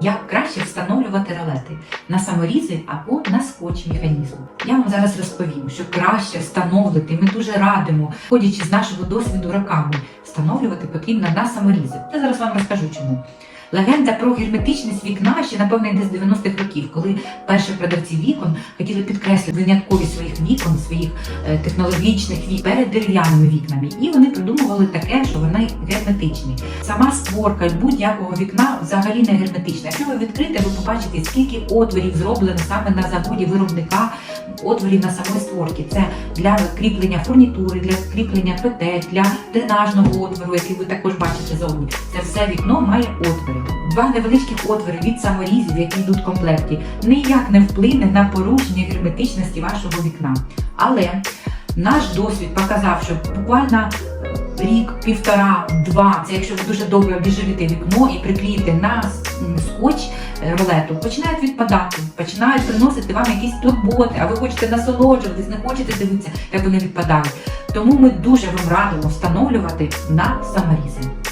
Як краще встановлювати ролети на саморізи або на скотч механізм. Я вам зараз розповім, що краще встановити. Ми дуже радимо, ходячи з нашого досвіду роками, встановлювати потрібно на саморізи. Я зараз вам розкажу чому. Легенда про герметичність вікна ще напевно йде з 90-х років, коли перші продавці вікон хотіли підкреслити винятковість своїх вікон, своїх е, технологічних вікон перед дерев'яними вікнами. І вони придумували таке, що вони герметичні. Сама створка будь-якого вікна взагалі не герметична. Якщо ви відкрите, ви побачите, скільки отворів зроблено саме на заводі виробника, отворів на самої створці. Це для кріплення фурнітури, для кріплення петель, для дренажного отвору, який ви також бачите зовні. Це все вікно має отвори. Два невеличких отвори від саморізів, які йдуть в комплекті, ніяк не вплине на порушення герметичності вашого вікна. Але наш досвід показав, що буквально рік, півтора, два, це якщо ви дуже добре обіживите вікно і приклеїте на скотч е, ролету, починають відпадати, починають приносити вам якісь турботи, а ви хочете насолоджуватись, не хочете дивитися, як вони відпадають. Тому ми дуже вам радимо встановлювати на саморізи.